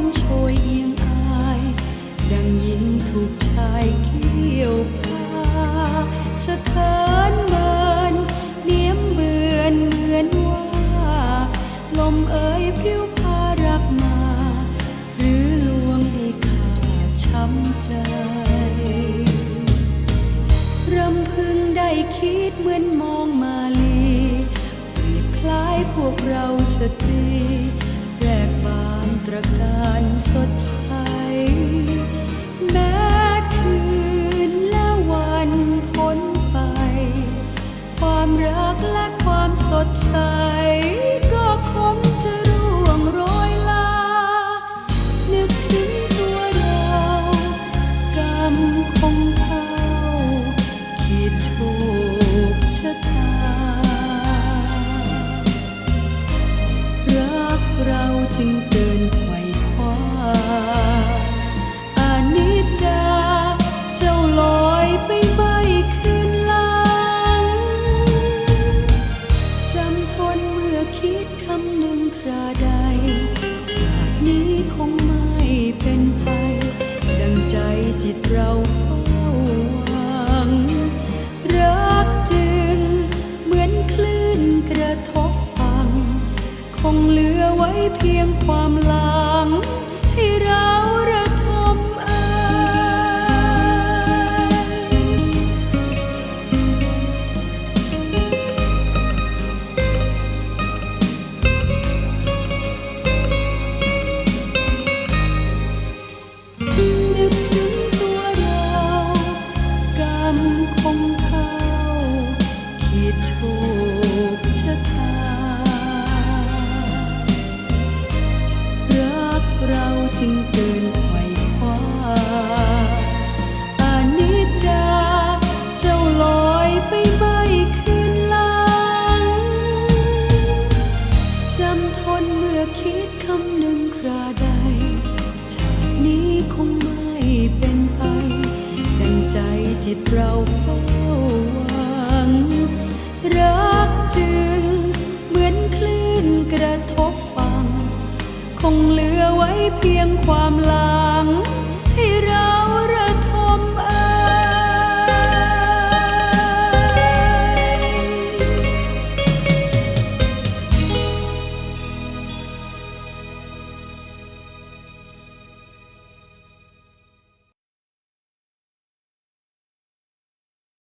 มโชยเอียงอาย ดังยินถูกชายเกี่ยวพาสะเทือนเมินเนียมเบือนเหมือนว่า ลมเอ่ยพิ้วพารักมา หรือลวงให้ขาช้ำใจรำพึงได้คิดเหมือนมองมาลีเปคล้ายพวกเราสติ ดใส แม้คืนและวันพ้นไป ความรักและความสดใส ก็คงจะร่วงโรยลา นึกถึงตัวเรากรรมคงเข้าขีดโชคชะตา รักเราจึงเกิน คิดคำหนึ่งคราใด ชาตินี้คงไม่เป็นไป ดังใจจิตเราเฝ้าหวัง รักจึงเหมือนคลื่นกระทบฟัง คงเหลือไว้เพียง จึงเกินไขว่คว้าอานิจจาเจ้าลอยไปไม่คืนหลัง จำทนเมื่อคิดคำหนึ่งคราใด ชาตินี้คงไม่เป็นไป ดังใจจิตเราเฝ้า งเหลือไว้เพียงความหลังให้เรา